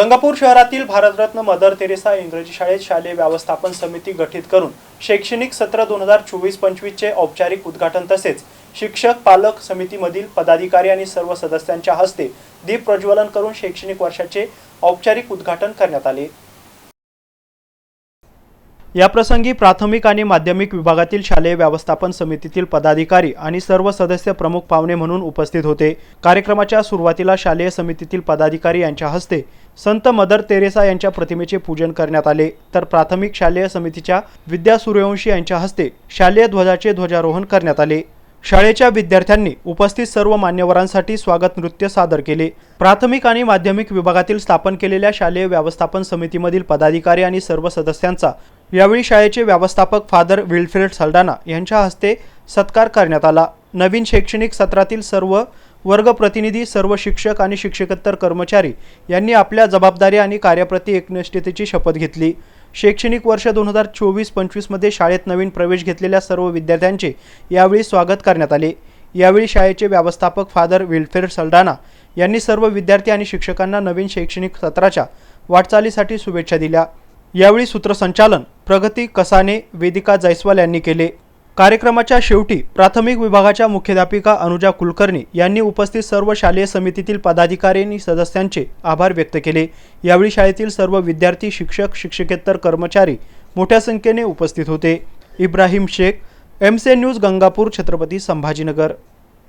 गंगापूर शहरातील Bharat Ratna mother Theresa इंग्रजी शाळेत शालेय व्यवस्थापन समिती गठीत करून शैक्षणिक सत्र दोन हजार चोवीस पंचवीसचे औपचारिक उद्घाटन तसेच शिक्षक पालक समितीमधील पदाधिकारी आणि सर्व सदस्यांच्या हस्ते दीप प्रज्वलन करून शैक्षणिक वर्षाचे औपचारिक उद्घाटन करण्यात आले. याप्रसंगी प्राथमिक आणि माध्यमिक विभागातील शालेय व्यवस्थापन समितीतील पदाधिकारी आणि सर्व सदस्य प्रमुख पाहुणे म्हणून उपस्थित होते. कार्यक्रमाच्या सुरुवातीला शालेय समितीतील पदाधिकारी यांच्या हस्ते संत मदर तेरेसा यांच्या प्रतिमेचे पूजन करण्यात आले. तर प्राथमिक शालेय समितीच्या विद्या सूर्यवंशी यांच्या हस्ते शालेय ध्वजाचे ध्वजारोहण करण्यात आले. शाळेच्या विद्यार्थ्यांनी उपस्थित सर्व मान्यवरांसाठी स्वागत नृत्य सादर केले. प्राथमिक आणि माध्यमिक विभागातील स्थापन केलेल्या शालेय व्यवस्थापन समितीमधील पदाधिकारी आणि सर्व सदस्यांचा यावेळी शाळेचे व्यवस्थापक फादर विल्फ्रेड सल्डाना यांच्या हस्ते सत्कार करण्यात आला. नवीन शैक्षणिक सत्रातील सर्व वर्ग प्रतिनिधी सर्व शिक्षक आणि शिक्षकोत्तर कर्मचारी यांनी आपल्या जबाबदारी आणि कार्याप्रती एकनिष्ठतेची शपथ घेतली. शैक्षणिक वर्ष दोन हजार चोवीस पंचवीसमध्ये शाळेत नवीन प्रवेश घेतलेल्या सर्व विद्यार्थ्यांचे यावेळी स्वागत करण्यात आले. यावेळी शाळेचे व्यवस्थापक फादर विल्फेअर सल्डाना यांनी सर्व विद्यार्थी आणि शिक्षकांना नवीन शैक्षणिक सत्राच्या वाटचालीसाठी शुभेच्छा दिल्या. यावेळी सूत्रसंचालन प्रगती कसाने वेदिका जैस्वाल यांनी केले. कार्यक्रमाच्या शेवटी प्राथमिक विभागाच्या मुख्याध्यापिका अनुजा कुलकर्णी यांनी उपस्थित सर्व शालेय समितीतील पदाधिकारी आणि सदस्यांचे आभार व्यक्त केले. यावेळी शाळेतील सर्व विद्यार्थी शिक्षक शिक्षकेतर कर्मचारी मोठ्या संख्येने उपस्थित होते. Ibrahim Shaikh M news Gangapur Chhatrapati Sambhajinagar.